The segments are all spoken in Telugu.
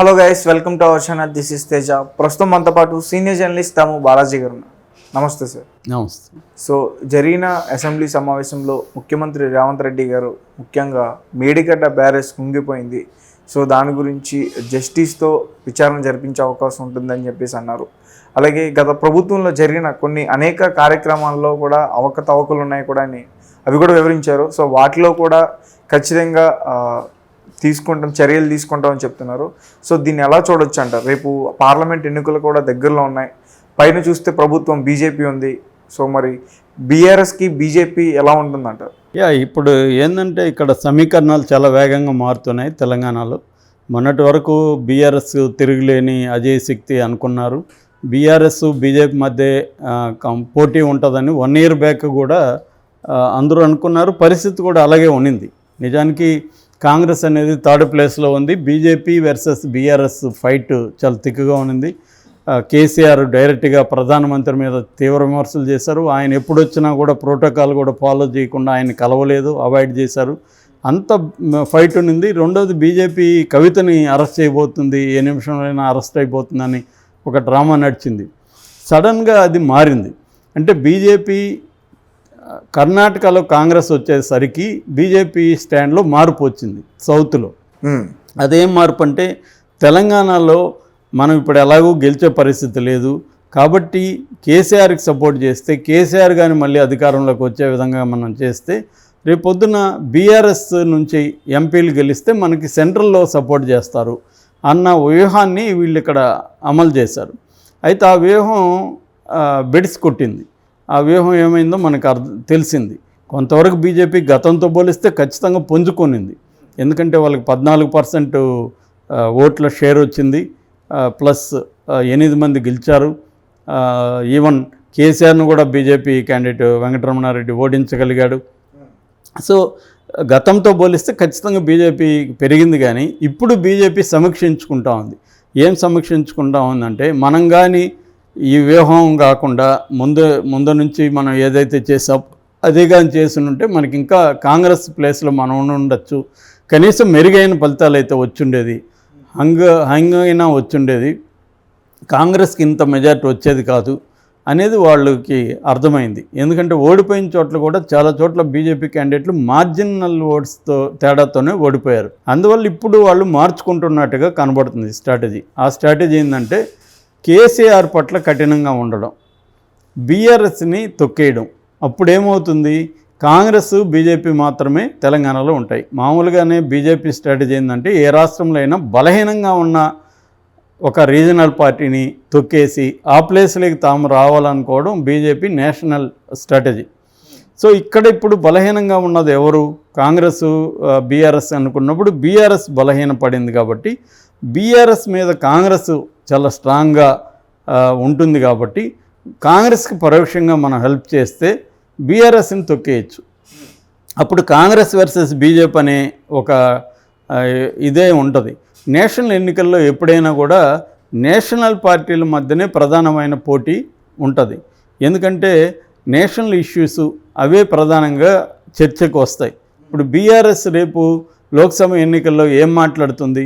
Hello guys welcome to our channel. This is Teja. ప్రస్తుతం మనతో పాటు సీనియర్ జర్నలిస్ట్ తాము బాలాజీ గారు నమస్తే సార్. నమస్తే. సో జరిగిన అసెంబ్లీ సమావేశంలో ముఖ్యమంత్రి రేవంత్ రెడ్డి గారు ముఖ్యంగా మేడిగడ్డ బ్యారేజ్ కుంగిపోయింది. సో దాని గురించి జస్టిస్తో విచారణ జరిపించే అవకాశం ఉంటుందని చెప్పేసి అన్నారు. అలాగే గత ప్రభుత్వంలో జరిగిన కొన్ని అనేక కార్యక్రమాల్లో కూడా అవకతవకలు ఉన్నాయి కూడా అని అవి కూడా వివరించారు. సో వాటిలో కూడా ఖచ్చితంగా తీసుకుంటాం చర్యలు తీసుకుంటామని చెప్తున్నారు. సో దీన్ని ఎలా చూడొచ్చు అంటారు? రేపు పార్లమెంట్ ఎన్నికలు కూడా దగ్గరలో ఉన్నాయి. పైన చూస్తే ప్రభుత్వం బీజేపీ ఉంది. సో మరి బీఆర్ఎస్కి బీజేపీ ఎలా ఉంటుందంటారు? యా ఇప్పుడు ఏంటంటే ఇక్కడ సమీకరణాలు చాలా వేగంగా మారుతున్నాయి తెలంగాణలో. మొన్నటి వరకు బీఆర్ఎస్ తిరుగులేని అజయ్ శక్తి అనుకున్నారు. బీఆర్ఎస్ బీజేపీ మధ్య కం- పోటీ ఉంటుందని వన్ ఇయర్ బ్యాక్ కూడా అందరూ అనుకున్నారు. పరిస్థితి కూడా అలాగే ఉన్నింది. నిజానికి కాంగ్రెస్ అనేది థర్డ్ ప్లేస్లో ఉంది. బీజేపీ వర్సెస్ బీఆర్ఎస్ ఫైట్ చాలా తిక్కుగా ఉన్నింది. కేసీఆర్ డైరెక్ట్గా ప్రధానమంత్రి మీద తీవ్ర విమర్శలు చేశారు. ఆయన ఎప్పుడు వచ్చినా కూడా ప్రోటోకాల్ కూడా ఫాలో చేయకుండా ఆయన కలవలేదు అవాయిడ్ చేశారు. అంత ఫైట్ ఉన్నింది. రెండోది బీజేపీ కవితని అరెస్ట్ చేయబోతుంది. ఏ నిమిషంలోనైనా అరెస్ట్ అయిపోతుందని ఒక డ్రామా నడిచింది. సడన్గా అది మారింది. అంటే బీజేపీ కర్ణాటకలో కాంగ్రెస్ వచ్చేసరికి బీజేపీ స్టాండ్లో మార్పు వచ్చింది సౌత్లో. అదేం మార్పు అంటే తెలంగాణలో మనం ఇప్పుడు ఎలాగో గెలిచే పరిస్థితి లేదు కాబట్టి కేసీఆర్కి సపోర్ట్ చేస్తే కేసీఆర్ కానీ మళ్ళీ అధికారంలోకి వచ్చే విధంగా మనం చేస్తే రేపు పొద్దున బీఆర్ఎస్ నుంచి ఎంపీలు గెలిస్తే మనకి సెంట్రల్లో సపోర్ట్ చేస్తారు అన్న వ్యూహాన్ని వీళ్ళు ఇక్కడ అమలు చేశారు. అయితే ఆ వ్యూహం బెడిసి కొట్టింది. ఆ వ్యూహం ఏమైందో మనకు అర్థం తెలిసింది. కొంతవరకు బీజేపీ గతంతో పోలిస్తే ఖచ్చితంగా పుంజుకొనింది. ఎందుకంటే వాళ్ళకి పద్నాలుగు పర్సెంట్ ఓట్ల షేర్ వచ్చింది. ప్లస్ ఎనిమిది మంది గెలిచారు. ఈవెన్ కేసీఆర్ను కూడా బీజేపీ క్యాండిడేట్ వెంకటరమణారెడ్డి ఓడించగలిగాడు. సో గతంతో పోలిస్తే ఖచ్చితంగా బీజేపీ పెరిగింది కానీ ఇప్పుడు బీజేపీ సమీక్షించుకుంటా ఉంది. ఏం సమీక్షించుకుంటా ఉందంటే మనం కానీ ఈ వ్యూహం కాకుండా ముందు ముందు నుంచి మనం ఏదైతే చేసాం అదే కానీ చేసి ఉంటే మనకి ఇంకా కాంగ్రెస్ ప్లేస్లో మనం ఉండొచ్చు. కనీసం మెరుగైన ఫలితాలు అయితే వచ్చుండేది. హంగ హంగ్ అయినా వచ్చుండేది. కాంగ్రెస్కి ఇంత మెజార్టీ వచ్చేది కాదు అనేది వాళ్ళకి అర్థమైంది. ఎందుకంటే ఓడిపోయిన చోట్ల కూడా చాలా చోట్ల బీజేపీ క్యాండిడేట్లు మార్జినల్ ఓట్స్తో తేడాతోనే ఓడిపోయారు. అందువల్ల ఇప్పుడు వాళ్ళు మార్చుకుంటున్నట్టుగా కనబడుతుంది స్ట్రాటజీ. ఆ స్ట్రాటజీ ఏంటంటే కేసీఆర్ పట్ల కఠినంగా ఉండడం బీఆర్ఎస్ని తొక్కేయడం. అప్పుడేమవుతుంది? కాంగ్రెస్ బీజేపీ మాత్రమే తెలంగాణలో ఉంటాయి. మామూలుగానే బీజేపీ స్ట్రాటజీ ఏంటంటే ఏ రాష్ట్రంలో అయినా బలహీనంగా ఉన్న ఒక రీజనల్ పార్టీని తొక్కేసి ఆ ప్లేస్లోకి తాము రావాలనుకోవడం బీజేపీ నేషనల్ స్ట్రాటజీ. సో ఇక్కడ ఇప్పుడు బలహీనంగా ఉన్నది ఎవరు? కాంగ్రెస్ బీఆర్ఎస్ అనుకున్నప్పుడు బీఆర్ఎస్ బలహీన పడింది కాబట్టి బీఆర్ఎస్ మీద కాంగ్రెస్ చాలా స్ట్రాంగ్గా ఉంటుంది కాబట్టి కాంగ్రెస్కి పరోక్షంగా మనం హెల్ప్ చేస్తే బీఆర్ఎస్ని తొక్కేయచ్చు. అప్పుడు కాంగ్రెస్ వర్సెస్ బీజేపీ అనే ఒక ఇదే ఉంటుంది. నేషనల్ ఎన్నికల్లో ఎప్పుడైనా కూడా నేషనల్ పార్టీల మధ్యనే ప్రధానమైన పోటీ ఉంటుంది. ఎందుకంటే నేషనల్ ఇష్యూస్ అవే ప్రధానంగా చర్చకు వస్తాయి. ఇప్పుడు బీఆర్ఎస్ రేపు లోక్సభ ఎన్నికల్లో ఏం మాట్లాడుతుంది?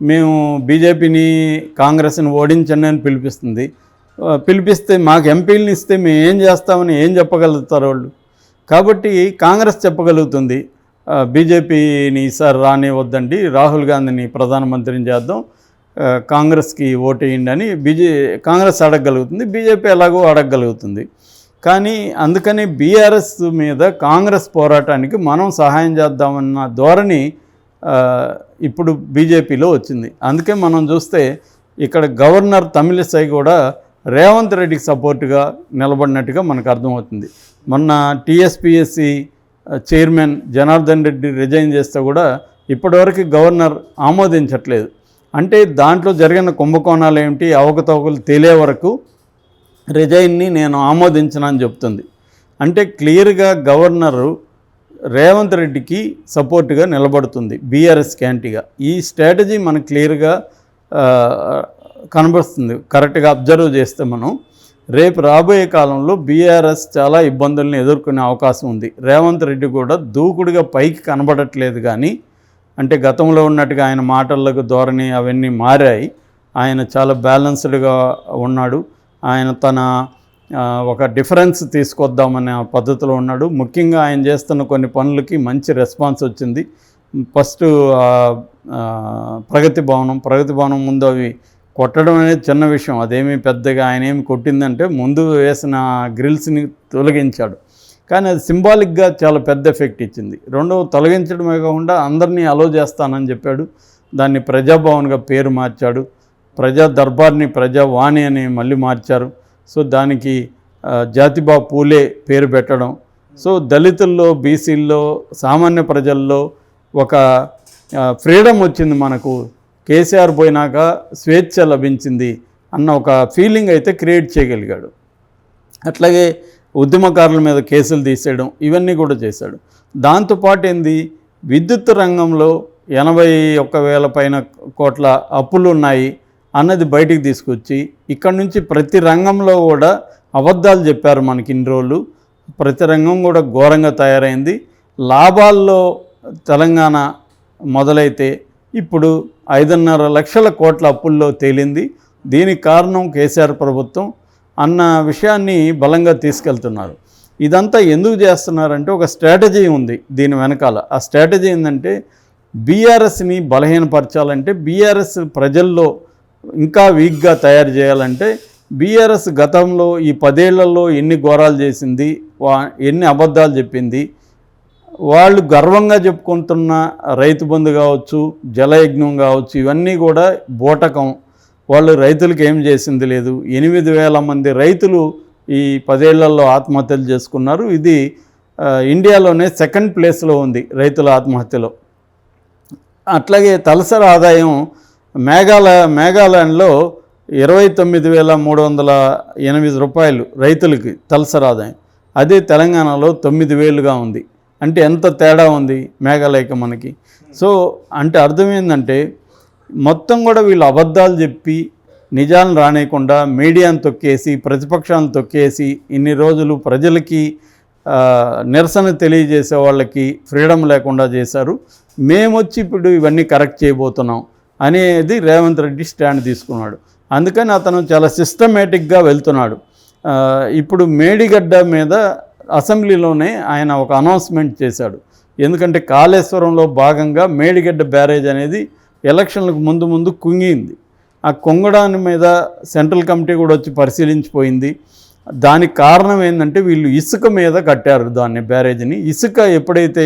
మేము బీజేపీని కాంగ్రెస్ని ఓడించండి అని పిలిపిస్తుంది. పిలిపిస్తే మాకు ఎంపీలని ఇస్తే మేము ఏం చేస్తామని ఏం చెప్పగలుగుతారు వాళ్ళు? కాబట్టి కాంగ్రెస్ చెప్పగలుగుతుంది. బీజేపీని ఈసారి రానివద్దండి రాహుల్ గాంధీని ప్రధానమంత్రిని చేద్దాం. కాంగ్రెస్కి ఓటేయండి అని బీజే కాంగ్రెస్ అడగగలుగుతుంది. బీజేపీ ఎలాగో అడగగలుగుతుంది. కానీ అందుకని బీఆర్ఎస్ మీద కాంగ్రెస్ పోరాటానికి మనం సహాయం చేద్దామన్న ధోరణి ఇప్పుడు బీజేపీలో వచ్చింది. అందుకే మనం చూస్తే ఇక్కడ గవర్నర్ తమిళిసై కూడా రేవంత్ రెడ్డికి సపోర్టుగా నిలబడినట్టుగా మనకు అర్థమవుతుంది. మొన్న TSPSC chairman Janardhan Reddy resign చేస్తే కూడా ఇప్పటివరకు గవర్నర్ ఆమోదించట్లేదు. అంటే దాంట్లో జరిగిన కుంభకోణాలు ఏమిటి అవకతవకలు తెలియ వరకు రిజైన్ని నేను ఆమోదించనని చెప్తుంది. అంటే క్లియర్గా గవర్నరు రేవంత్ రెడ్డికి సపోర్ట్గా నిలబడుతుంది బీఆర్ఎస్ క్యాంటీగా. ఈ స్ట్రాటజీ మనకు క్లియర్గా కనబడుతుంది కరెక్ట్గా అబ్జర్వ్ చేస్తే మనం రేపు రాబోయే కాలంలో బీఆర్ఎస్ చాలా ఇబ్బందులను ఎదుర్కొనే అవకాశం ఉంది. రేవంత్ రెడ్డి కూడా దూకుడుగా పైకి కనబడట్లేదు కానీ అంటే గతంలో ఉన్నట్టుగా ఆయన మాటలకు ధోరణి అవన్నీ మారాయి. ఆయన చాలా బ్యాలెన్స్డ్గా ఉన్నాడు. ఆయన తన ఒక డిఫరెన్స్ తీసుకొద్దామనే పద్ధతిలో ఉన్నాడు. ముఖ్యంగా ఆయన చేస్తున్న కొన్ని పనులకి మంచి రెస్పాన్స్ వచ్చింది. ఫస్ట్ ప్రగతి భవనం. ప్రగతి భవనం ముందు అవి కొట్టడం అనేది చిన్న విషయం. అదేమీ పెద్దగా ఆయన ఏమి కొట్టిందంటే ముందు వేసిన గ్రిల్స్ని తొలగించాడు. కానీ అది సింబాలిక్గా చాలా పెద్ద ఎఫెక్ట్ ఇచ్చింది. రెండవ తొలగించడమే కాకుండా అందరినీ అలో చేస్తానని చెప్పాడు. దాన్ని ప్రజాభవన్గా పేరు మార్చాడు. ప్రజా దర్బార్ని ప్రజావాణి అని మళ్ళీ మార్చారు. సో దానికి జాతిబా పూలే పేరు పెట్టడం. సో దళితుల్లో బీసీల్లో సామాన్య ప్రజల్లో ఒక ఫ్రీడమ్ వచ్చింది మనకు. కేసీఆర్ పోయినాక స్వేచ్ఛ లభించింది అన్న ఒక ఫీలింగ్ అయితే క్రియేట్ చేయగలిగాడు. అట్లాగే ఉద్యమకారుల మీద కేసులు తీసేయడం ఇవన్నీ కూడా చేశాడు. దాంతోపాటు ఏంది? విద్యుత్ రంగంలో ఎనభై ఒక్క వేల పైన కోట్ల అప్పులు ఉన్నాయి. అన్నది బయటికి తీసుకొచ్చి ఇక్కడ నుంచి ప్రతి రంగంలో కూడా అబద్ధాలు చెప్పారు మనకి ఇన్ని రోజులు. ప్రతి రంగం కూడా ఘోరంగా తయారైంది. లాభాల్లో తెలంగాణ మొదలైతే ఇప్పుడు ఐదున్నర లక్షల కోట్ల అప్పుల్లో తేలింది. దీనికి కారణం కేసీఆర్ ప్రభుత్వం అన్న విషయాన్ని బలంగా తీసుకెళ్తున్నారు. ఇదంతా ఎందుకు చేస్తున్నారంటే ఒక స్ట్రాటజీ ఉంది దీని వెనకాల. ఆ స్ట్రాటజీ ఏంటంటే బీఆర్ఎస్ని బలహీనపరచాలంటే బీఆర్ఎస్ ప్రజల్లో ఇంకా వీక్గా తయారు చేయాలంటే బీఆర్ఎస్ గతంలో ఈ పదేళ్ళలో ఎన్ని ఘోరాలు చేసింది వా ఎన్ని అబద్ధాలు చెప్పింది వాళ్ళు గర్వంగా చెప్పుకుంటున్న రైతు బంధు కావచ్చు జలయజ్ఞం కావచ్చు ఇవన్నీ కూడా బూటకం. వాళ్ళు రైతులకు ఏం చేసింది లేదు. ఎనిమిది వేల మంది రైతులు ఈ పదేళ్ళలో ఆత్మహత్యలు చేసుకున్నారు. ఇది ఇండియాలోనే సెకండ్ ప్లేస్లో ఉంది రైతుల ఆత్మహత్యలో. అట్లాగే తలసరి ఆదాయం మేఘాలయ మేఘాలయంలో ఇరవై తొమ్మిది వేల మూడు వందల ఎనిమిది రూపాయలు రైతులకి తలసరి ఆదాయం అదే తెలంగాణలో తొమ్మిది వేలుగా ఉంది. అంటే ఎంత తేడా ఉంది మేఘాలయకి మనకి? సో అంటే అర్థం ఏంటంటే మొత్తం కూడా వీళ్ళు అబద్ధాలు చెప్పి నిజాలను రానేయకుండా మీడియాను తొక్కేసి ప్రతిపక్షాలను తొక్కేసి ఇన్ని రోజులు ప్రజలకి నిరసన తెలియజేసే వాళ్ళకి ఫ్రీడమ్ లేకుండా చేశారు. మేమొచ్చి ఇప్పుడు ఇవన్నీ కరెక్ట్ చేయబోతున్నాం. అనేది రేవంత్ రెడ్డి స్టాండ్ తీసుకున్నాడు. అందుకని అతను చాలా సిస్టమేటిక్గా వెళ్తున్నాడు. ఇప్పుడు మేడిగడ్డ మీద అసెంబ్లీలోనే ఆయన ఒక అనౌన్స్మెంట్ చేశాడు. ఎందుకంటే కాళేశ్వరంలో భాగంగా మేడిగడ్డ బ్యారేజ్ అనేది ఎలక్షన్లకు ముందు ముందు కుంగింది. ఆ కొంగడాని మీద సెంట్రల్ కమిటీ కూడా వచ్చి పరిశీలించిపోయింది. దానికి కారణం ఏంటంటే వీళ్ళు ఇసుక మీద కట్టారు దాన్ని బ్యారేజ్ని. ఇసుక ఎప్పుడైతే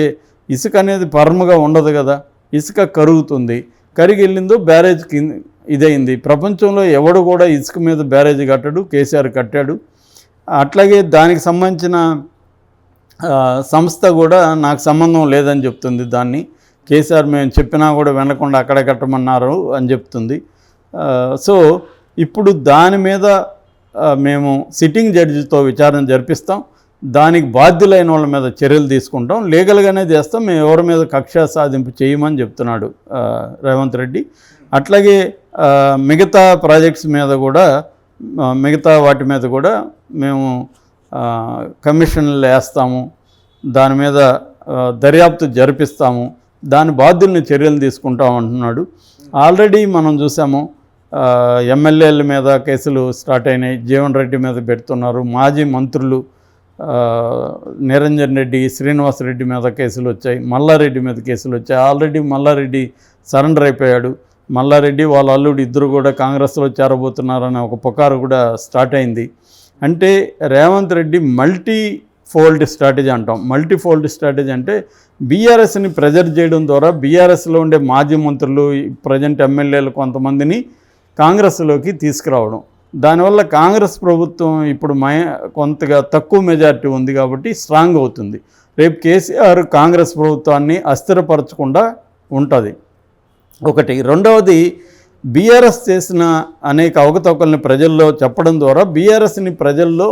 ఇసుక అనేది పర్మగా ఉండదు కదా ఇసుక కరుగుతుంది. కరిగి వెళ్ళిందో బ్యారేజ్ కింద ఇదైంది. ప్రపంచంలో ఎవడు కూడా ఇసుక మీద బ్యారేజ్ కట్టడు కేసీఆర్ కట్టాడు. అట్లాగే దానికి సంబంధించిన సంస్థ కూడా నాకు సంబంధం లేదని చెప్తుంది దాన్ని. కేసీఆర్ మేము చెప్పినా కూడా వినకుండా అక్కడే కట్టమన్నారు అని చెప్తుంది. సో ఇప్పుడు దాని మీద మేము సిట్టింగ్ జడ్జితో విచారణ జరిపిస్తాం. దానికి బాధ్యులైన వాళ్ళ మీద చర్యలు తీసుకుంటాం. లీగల్గానే చేస్తాం. మేము ఎవరి మీద కక్ష సాధింపు చేయమని చెప్తున్నాడు రేవంత్ రెడ్డి. అట్లాగే మిగతా ప్రాజెక్ట్స్ మీద కూడా మిగతా వాటి మీద కూడా మేము కమిషన్లు వేస్తాము. దాని మీద దర్యాప్తు జరిపిస్తాము. దాని బాధ్యుల్ని చర్యలు తీసుకుంటాం అంటున్నాడు. ఆల్రెడీ మనం చూసాము ఎమ్మెల్యేల మీద కేసులు స్టార్ట్ అయినాయి. జీవన్ రెడ్డి మీద పెడుతున్నారు. మాజీ మంత్రులు నిరంజన్ రెడ్డి శ్రీనివాస్ రెడ్డి మీద కేసులు వచ్చాయి మల్లారెడ్డి మీద కేసులు వచ్చాయి. ఆల్రెడీ మల్లారెడ్డి సరెండర్ అయిపోయాడు. మల్లారెడ్డి వాళ్ళ అల్లుడు ఇద్దరు కూడా కాంగ్రెస్లో చేరబోతున్నారనే ఒక పుకారు కూడా స్టార్ట్ అయింది. అంటే Revanth Reddy multi fold strategy అంటాం. మల్టీ ఫోల్డ్ స్ట్రాటజీ అంటే బీఆర్ఎస్ని ప్రెజర్ చేయడం ద్వారా బీఆర్ఎస్లో ఉండే మాజీ మంత్రులు ప్రజెంట్ ఎమ్మెల్యేలు కొంతమందిని కాంగ్రెస్లోకి తీసుకురావడం. దానివల్ల కాంగ్రెస్ ప్రభుత్వం ఇప్పుడు మై కొంతగా తక్కువ మెజారిటీ ఉంది కాబట్టి స్ట్రాంగ్ అవుతుంది. రేపు కేసీఆర్ కాంగ్రెస్ ప్రభుత్వాన్ని అస్థిరపరచకుండా ఉంటుంది. ఒకటి. రెండవది బీఆర్ఎస్ చేసిన అనేక అవకతవకల్ని ప్రజల్లో చెప్పడం ద్వారా బీఆర్ఎస్ని ప్రజల్లో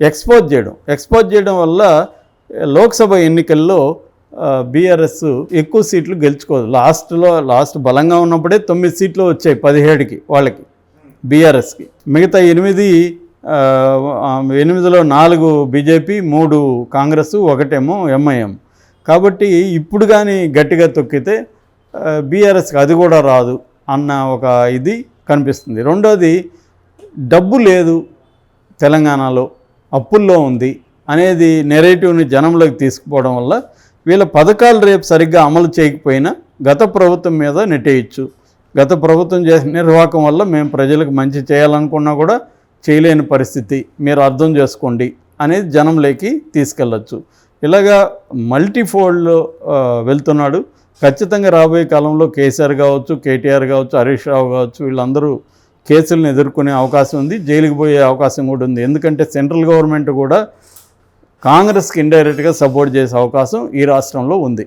ఎక్స్పోజ్ చేయడం. ఎక్స్పోజ్ చేయడం వల్ల లోక్సభ ఎన్నికల్లో బీఆర్ఎస్ ఎక్కువ సీట్లు గెలుచుకోదు. లాస్ట్లో లాస్ట్ బలంగా ఉన్నప్పుడే తొమ్మిది సీట్లు వచ్చాయి పదిహేడుకి వాళ్ళకి. బీఆర్ఎస్కి. మిగతా ఎనిమిది ఎనిమిదిలో నాలుగు బీజేపీ మూడు కాంగ్రెస్ ఒకటేమో ఎంఐఎం. కాబట్టి ఇప్పుడు కానీ గట్టిగా తొక్కితే బీఆర్ఎస్కి అది కూడా రాదు అన్న ఒక ఇది కనిపిస్తుంది. రెండోది డబ్బు లేదు తెలంగాణలో అప్పుల్లో ఉంది అనేది నెరేటివ్ని జనంలోకి తీసుకుపోవడం వల్ల వీళ్ళ పథకాలు రేపు సరిగ్గా అమలు చేయకపోయినా గత ప్రభుత్వం మీద నెట్టేయచ్చు. గత ప్రభుత్వం చేసిన నిర్వాహకం వల్ల మేము ప్రజలకు మంచి చేయాలనుకున్నా కూడా చేయలేని పరిస్థితి. మీరు అర్థం చేసుకోండి అనేది జనంలోకి తీసుకెళ్ళచ్చు. ఇలాగా మల్టీఫోల్డ్ వెళ్తున్నాడు. ఖచ్చితంగా రాబోయే కాలంలో కేసీఆర్ కావచ్చు కేటీఆర్ కావచ్చు హరీష్ రావు కావచ్చు వీళ్ళందరూ కేసులను ఎదుర్కొనే అవకాశం ఉంది జైలుకి పోయే అవకాశం కూడా ఉంది. ఎందుకంటే సెంట్రల్ గవర్నమెంట్ కూడా కాంగ్రెస్కి ఇండైరెక్ట్గా సపోర్ట్ చేసే అవకాశం ఈ రాష్ట్రంలో ఉంది.